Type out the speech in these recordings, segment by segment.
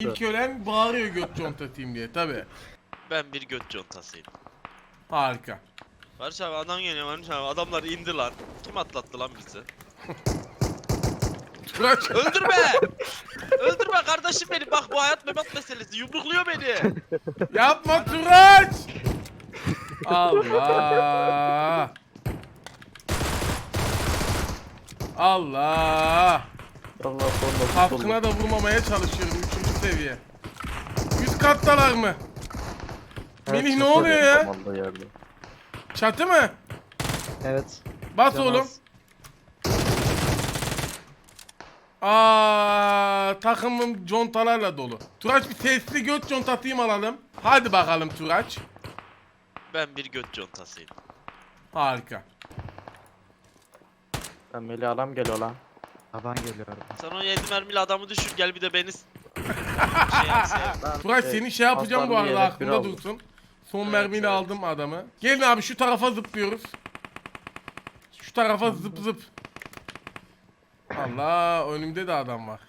İlk ölen bağırıyor göt contatayım diye tabi. Ben bir göt contasıydım. Harika. Barış abi adam geliyor Barış abi adamlar indi lan. Kim atlattı lan bizi? Turaç Öldürme! Öldürme kardeşim beni bak bu hayat memat meselesi yumrukluyor beni. yapma Turaç. Allah. Allah. Allah Hakkına da vurmamaya çalışıyorum 3. seviye. Üst kattalar mı? Melih ne oluyor ya? Yerde. Çatı mı? Evet. Bas Canaz. oğlum. Aa, takımım contalarla dolu. Turaç bir sesli göt contatayım alalım. Hadi bakalım Turaç. Ben bir göt contasıydım. Harika. Ben Melih adam geliyor lan. Aban geliyor. Sen o 7 mermili adamı düşür gel bir de beni şey yapsana. Lan, Turaç şey, seni şey yapacağım bu arada yelek bir aklında aldım. dursun. Son Evet, mermiyle evet. aldım adamı. Gelin abi şu tarafa zıplıyoruz. Şu tarafa zıp zıp. Allah önümde de adam var.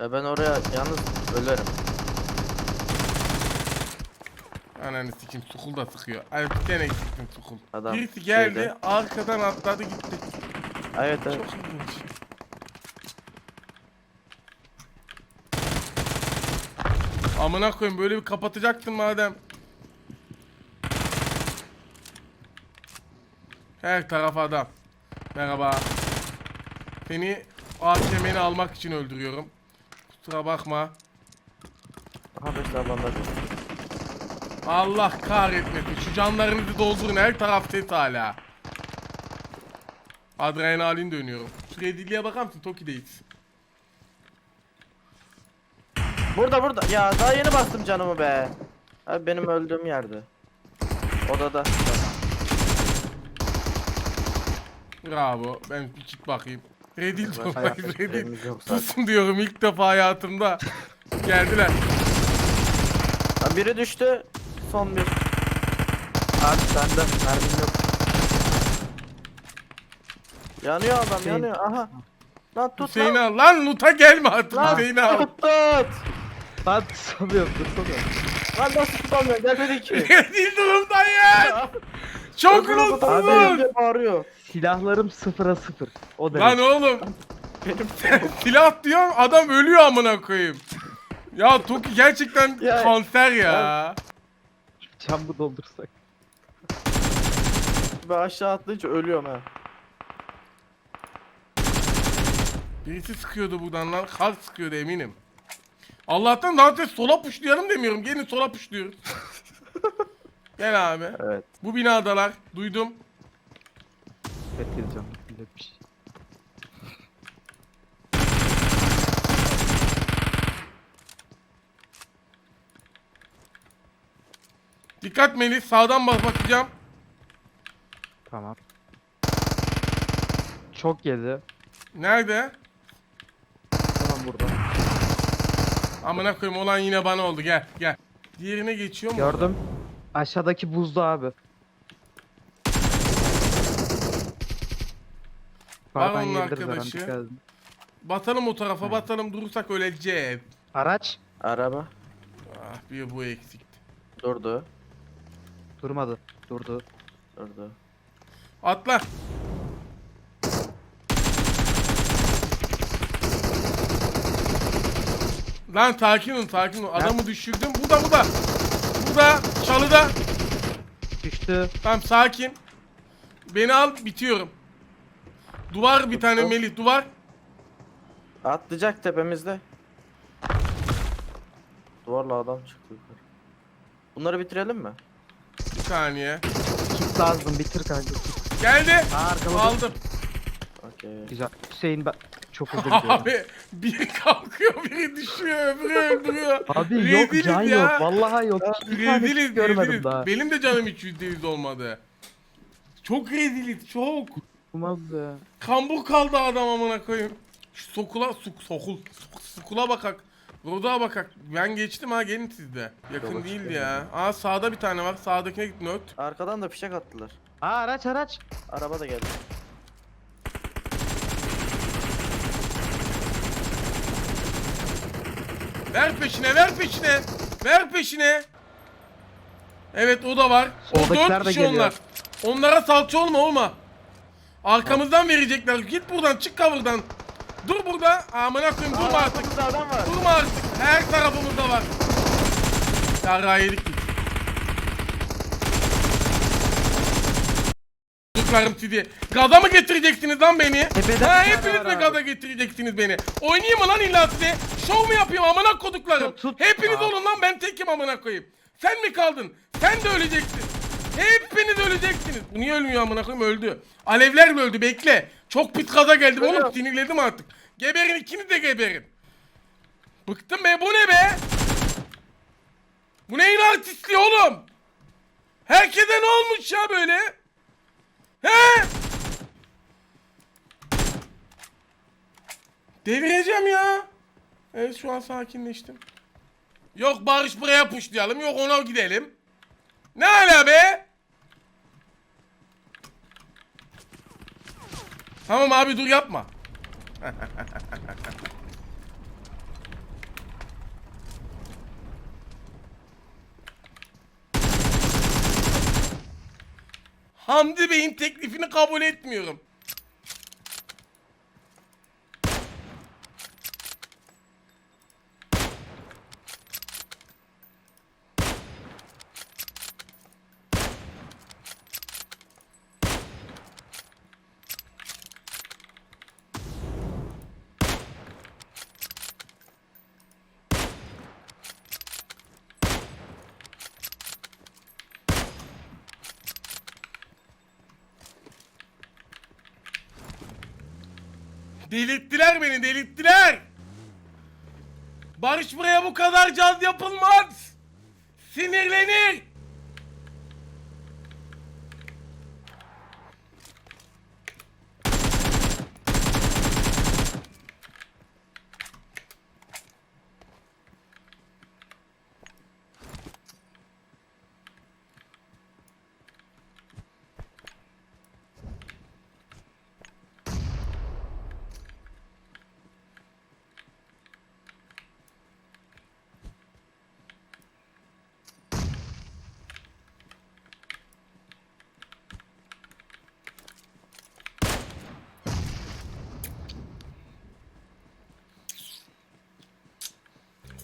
Ya ben oraya yalnız ölerim. Ananı sikim sukul da sıkıyor. Ay bir tane sukul. Adam Birisi geldi şeyde. arkadan atladı gitti. Evet evet. Çok ilginç. Amına koyayım böyle bir kapatacaktın madem. Her taraf adam. Merhaba. Seni AKM'ni almak için öldürüyorum. Kusura bakma. Aha 5 tane bandaj var. Allah kahretmesin. Şu canlarınızı doldurun. Her taraf ses hala. Adrenalin dönüyorum. Şu redilliğe bakar mısın? Toki'deyiz. Burada burada. Ya daha yeni bastım canımı be. Abi benim öldüğüm yerde. Odada. Bravo. Ben bir kit bakayım. Redil yapacak redil. Pusun diyorum ilk defa hayatımda. Geldiler. Lan biri düştü. Son bir. Abi sende mermim yok. Yanıyor adam Hüseyin. yanıyor. Aha. Lan tut Hüseyin lan. al. Lan Nut'a gelme artık Lan Hüseyin al. tut tut. Lan tutamıyorum tutamıyorum. Lan nasıl tutamıyorsun gelmedi ki. Redil durumdayım. Çok Abi mutluyum. diye bağırıyor. Silahlarım sıfıra sıfır. O derece. Lan oğlum. Benim Silah diyorum adam ölüyor amına koyayım. Ya Toki gerçekten Ya- kanser ya. Camı doldursak. ben aşağı atlayınca ölüyorum ha. Birisi sıkıyordu buradan lan. Kar sıkıyordu eminim. Allah'tan daha önce sola puşlayalım demiyorum. Gelin sola puşluyoruz. Gel abi. Evet. Bu binadalar. Duydum. Fethedeceğim. Öyle bir şey. Dikkat Melis. Sağdan bak bakacağım. Tamam. Çok yedi. Nerede? Tamam burada. Amına koyayım olan yine bana oldu. Gel gel. Diğerine geçiyor mu? Gördüm. Aşağıdaki buzda abi. Yukarıdan onun arkadaşı. Batalım o tarafa batalım durursak öleceğiz. Araç Araba. Ah bir bu eksikti. Durdu. durmadı. Durdu. Durdu. Atla. Lan sakin ol sakin ol. Adamı düşürdüm. Bu da bu da. Bu da çalıda. Düştü. Tamam sakin. Beni al bitiyorum. Duvar bir tane. Melih duvar. Atlayacak tepemizde. Duvarla adam çıktı yukarı. Bunları bitirelim mi? Bir saniye. Kit lazım bitir kanka. Geldi. Arkaladım. Aldım. Okey. Güzel. Hüseyin ben çok özür diliyorum. Abi biri kalkıyor biri düşüyor öbürü öldürüyor. Abi yok Reziliz can ya. yok. Vallahi yok. Bir tane Reziliz görmedim reziliz. daha. Benim de canım hiç yüzde yüz olmadı. Çok reziliz çok. Olmaz ya. Kambur kaldı adam amına koyayım. Şu sokula suk sokul sok, sokula bakak. Roda bakak. Ben geçtim ha gelin siz de. Yakın Yola değil çıkıyorum ya. Aa sağda bir tane var. Sağdakine git nöt. Arkadan da fişek attılar. Aa araç araç. Araba da geldi. Ver peşine ver peşine. Ver peşine. Evet o da var. O Soldakiler dört de kişi geliyor. onlar. Onlara salça olma olma. Arkamızdan verecekler. Git buradan çık cover'dan. Dur burada. Amına koyayım durma artık. Arkamızda adam var. Durma artık. Her tarafımızda var. Yarrağı yedik Çocuklarım sizi. Gaza mı getireceksiniz lan beni? Tepede bir ha tane hepiniz var mi abi. gaza getireceksiniz beni? Oynayayım mı lan illa size? Şov mu yapayım amına koduklarım? Tut, tut. Hepiniz Aa. olun lan ben tekim amına koyayım. Sen mi kaldın? Sen de öleceksin. Hepiniz öleceksiniz. Bu niye ölmüyor amına koyayım öldü. Alevlerle öldü bekle. Çok pis gaza geldim oğlum sinirledim artık. Geberin ikiniz de geberin. Bıktım be bu ne be? Bu neyin artistliği oğlum? Herkese ne olmuş ya böyle? He? Devireceğim ya. Evet şu an sakinleştim. Yok Barış buraya puşlayalım. Yok ona gidelim. Ne hala be? Tamam abi dur yapma. Hamdi Bey'in teklifini kabul etmiyorum. Delirttiler beni delirttiler. Barış buraya bu kadar caz yapılmaz. Sinirlenir.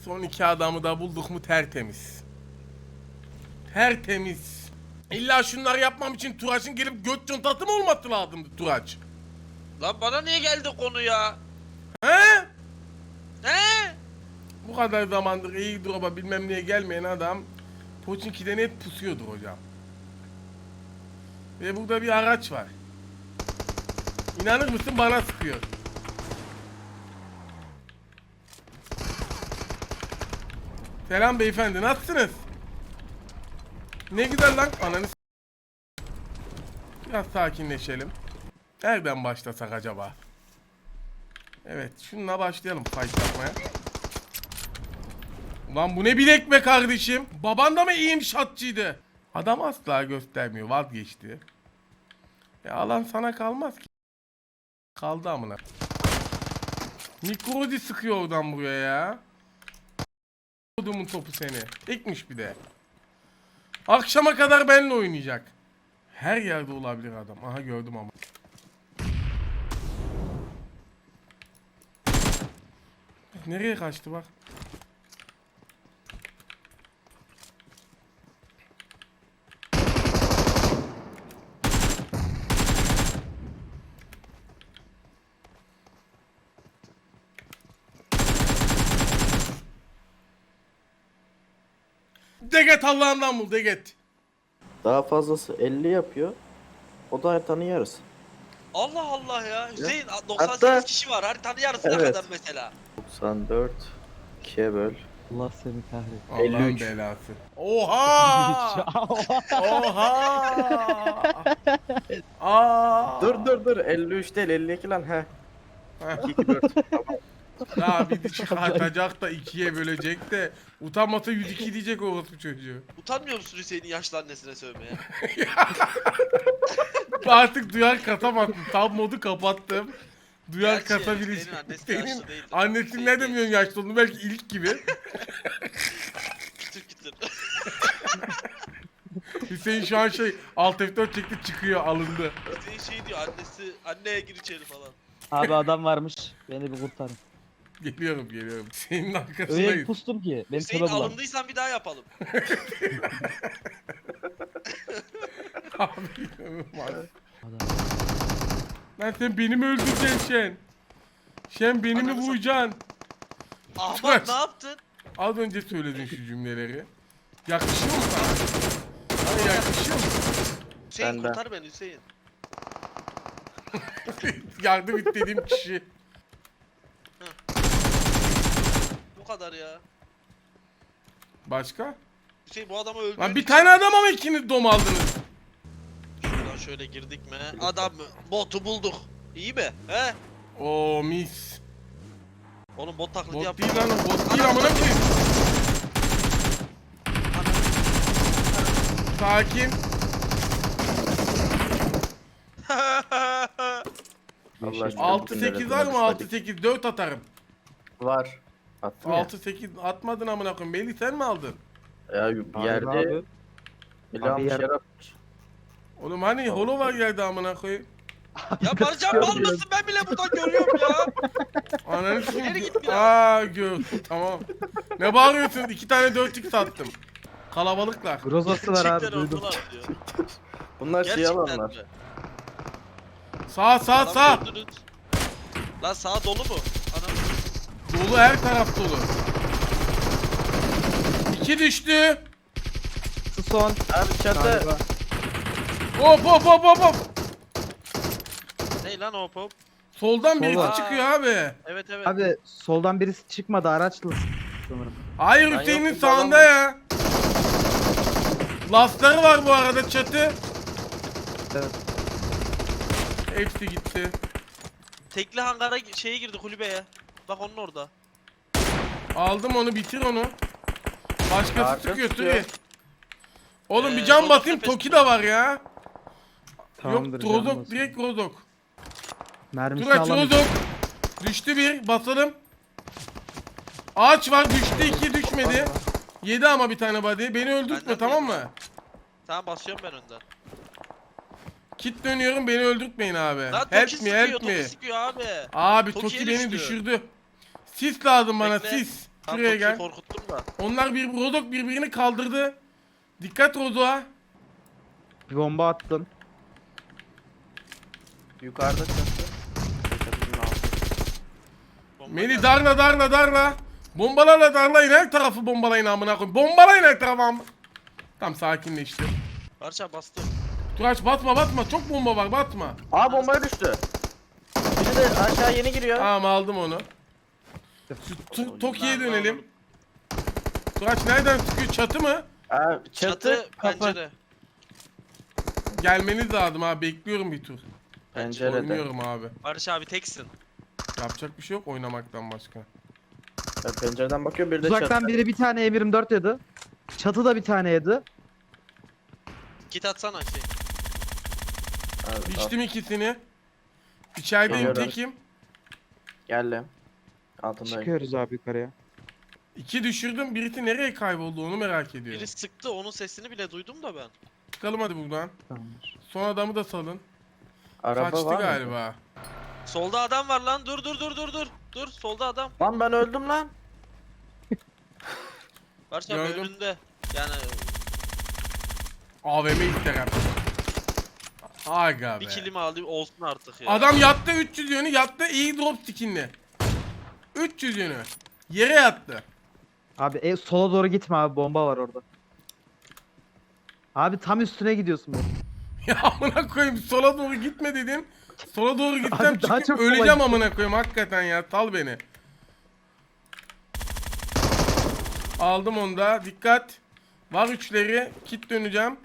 Son iki adamı da bulduk mu tertemiz. Tertemiz. İlla şunları yapmam için Turaç'ın gelip göt contası mı olması lazımdı Turaç? Lan bana niye geldi konu ya? He? He? Bu kadar zamandır iyi drop'a bilmem niye gelmeyen adam Pochinki'de net pusuyordur hocam. Ve burada bir araç var. İnanır mısın bana sıkıyor. Selam beyefendi nasılsınız? Ne güzel lan ananı Biraz sakinleşelim. Nereden başlasak acaba? Evet şununla başlayalım fight yapmaya. Ulan bu ne bilek be kardeşim? Baban da mı iyiyim şatçıydı? Adam asla göstermiyor vazgeçti. E alan sana kalmaz ki. Kaldı amına. Mikrodi sıkıyor oradan buraya ya. Kodumun topu seni. Ekmiş bir de. Akşama kadar benimle oynayacak. Her yerde olabilir adam. Aha gördüm ama. Nereye kaçtı bak. Deget Allah'ından bul Deget. Daha fazlası 50 yapıyor. O da haritanın yarısı. Allah Allah ya. Hüseyin 98 Hatta- kişi var. Haritanın yarısı ne Evet. kadar mesela? 94 2'ye böl. Allah seni kahretsin. Allah'ın 53. belası. Oha! Oha! Aa! Dur dur dur 53 değil 52 lan he. 2 4. Ya bir çıkartacak da ikiye bölecek de utanmasa 102 diyecek o orospu çocuğu. Utanmıyor musun Hüseyin'in yaşlı annesine sövmeye? Artık duyar katamazsın. Tam modu kapattım. Duyar Gerçi kasabilir. senin annesi yaşlı değildir. annesinin Senin nereden değil. biliyorsun yaşlı olduğunu? Belki ilk gibi. Kütür kütür. Hüseyin şu an şey alt F4 çekti çıkıyor alındı. Hüseyin şey diyor annesi anneye gir içeri falan. Abi adam varmış. Beni bir kurtarın. Geliyorum geliyorum. Senin Öyle arkasındayız. pustum ki. Beni Hüseyin bulan. alındıysan bir daha yapalım. Abi inanılmaz. Lan sen beni mi öldüreceksin Şen? Şen beni mi Ananı vuracaksın? Ahmet ne yaptın? Az önce söyledin şu cümleleri. Yakışıyor mu sana? Sana yakışıyor mu? Hüseyin Ben de. kurtar beni Hüseyin. Yardım et dediğim kişi. Bu kadar ya. Başka? Hüseyin bu adamı öldürdün. Lan bir tane adam ama ikiniz dom aldınız. Şuradan şöyle girdik mi? Adam botu bulduk. İyi mi? He? Oo mis. Oğlum bot taklidi Bot değil lan o bot değil amına koyayım. Sakin. Allah aşkına 6 bütün 8 var mı? devletine 6 düşmedik. 8 4 atarım. Var. Attım ya. 6 8 atmadın amına koyayım. Melih sen mi aldın? Ya Abi, yerde abi. Abi yer-. Oğlum hani holo var yerde amına koyayım. ya Barcan mal mısın? Ben bile buradan görüyorum ya. Ananı sikeyim. git biraz. Aa gör. Tamam. Ne bağırıyorsun? 2 tane 4 x attım. Kalabalıklar. Grozası var abi Gerçekten duydum. oldular diyor. Bunlar şey Gerçekten alanlar. mi? Sağ sağ sağ. Lan sağ dolu mu? Dolu her taraf dolu. 2 düştü. Şu son. Abi çatı. Hop hop hop hop hop. Ne lan o pop? Soldan birisi Sola. çıkıyor abi. Evet evet. Abi soldan birisi çıkmadı araçlı sanırım. Hayır Ben Hüseyin'in yokum, sağında ya. Lastları var bu arada çatı. Evet. Hepsi gitti. Tekli hangara gi- şeye girdi kulübeye. Bak onun orada. Aldım onu bitir onu. Başkası Arka sıkıyor sıkıyor. Turi. Oğlum bir Ee, can Rozok batayım tepesi Toki de var ya. Tamamdır. Yok canım Rozok olsun. direkt Rozok. Mermisini Turaç alamayacağım. Rozok. Düştü bir basalım. Ağaç var düştü iki düşmedi. Yedi ama bir tane body. Beni öldürtme Benden tamam mı? Tamam basıyorum ben önden. Kit dönüyorum beni öldürtmeyin abi. Lan Toki help me sıkıyor, help Toki me. sıkıyor abi. Abi Toki'ye Toki beni düştü. düşürdü. Sis lazım bana Bekle. sis. Şuraya Toki'yi gel. korkuttum da. Onlar bir Rozok birbirini kaldırdı. Dikkat Rozok'a. Bir bomba attın. Yukarıda çatı. Bomba Meli geldi. darla darla darla. Bombalarla darlayın her tarafı bombalayın amına koyayım. Bombalayın her tarafı am. Tam sakinleşti. Barça bastı. Turaç batma batma çok bomba var batma. Aa bombaya düştü. Biri de aşağı yeni giriyor. Tamam aldım onu. Şu Toki'ye dönelim. Turaç nereden sıkıyor çatı mı? Aa, çatı, Çatı, kapı. pencere. Gelmeniz lazım abi bekliyorum bir tur. Pencerede. Oynuyorum abi. Barış abi teksin. Yapacak bir şey yok oynamaktan başka. Ya pencereden bakıyor bir de Uzaktan çatı. biri bir tane M24 yedi. Çatıda bir tane yedi. Kit atsana şey. Abi, al. Biçtim ikisini. İçerideyim Geliyorum. tekim. Geldim. Altındayım. Çıkıyoruz abi yukarıya. İki düşürdüm birisi nereye kayboldu onu merak ediyorum. Biri sıktı onun sesini bile duydum da ben. Çıkalım hadi buradan. Tamamdır. Son adamı da salın. Araba Kaçtı var mı? galiba. Solda adam var lan. Dur dur dur dur dur. Dur solda adam. Lan ben öldüm lan. Abi Gördüm. önünde. Yani AVM isterim. Aga be. bir kilimi alayım olsun artık ya. Adam yattı 300 yönü yattı iyi drop skinli. 300 yönü. Yere yattı. Abi e, sola doğru gitme abi bomba var orada. Abi tam üstüne gidiyorsun bu. Ya amına koyayım sola doğru gitme dedim. Sola doğru gitsem Abi daha çıkıp çok öleceğim kolay. amına koyayım hakikaten ya sal beni. Aldım onu da dikkat. Var üçleri kit döneceğim.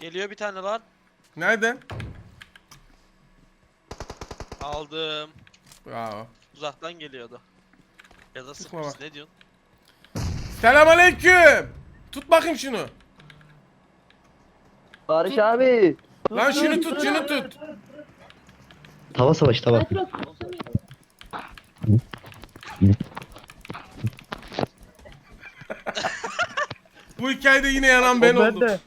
Geliyor bir tane lan. Nereden? Aldım. Bravo. Uzaktan geliyordu. Ya da Sıkma sıkmış bak. ne diyorsun? Selamünaleyküm. Tut bakayım şunu. Barış abi. Lan şunu tut şunu tut. Tava savaşı tava. Bu hikayede yine yanan ben oldum. de.